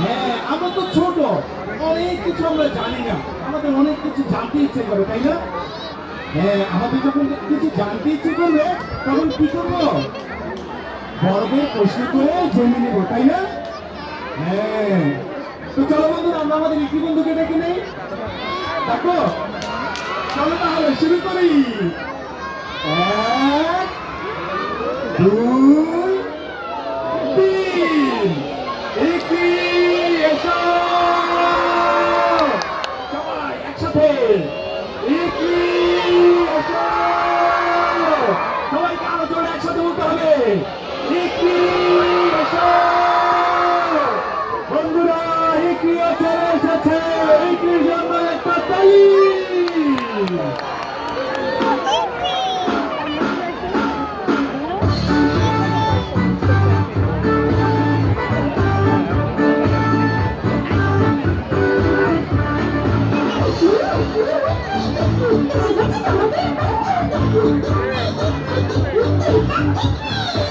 হ্যাঁ আমরা তো ছোট। অনেক কিছু আমরা জানি না। আমাদের অনেক কিছু জানতে ইচ্ছে করে, তাই না? হ্যাঁ আমাদের যখন কিছু জানতে ইচ্ছে করবে, তখন কি করব? জমি নেব, তাই না? হ্যাঁ। তো চলো বন্ধুরা, আমরা আমাদের ইকি বন্ধুকে ডেকে নেই। দেখো। চলো তাহলে, শুরু করি। এক, দুই বন্ধুরা ইকি চলে এসেছে ইকির জন্য একটা তালি। জানতে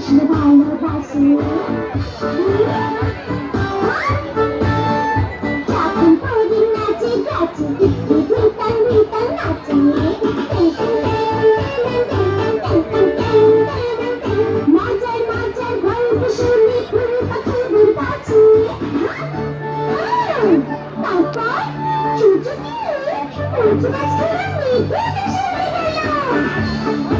时的快乐开始。主持人，主持，你不要跟上那个呀！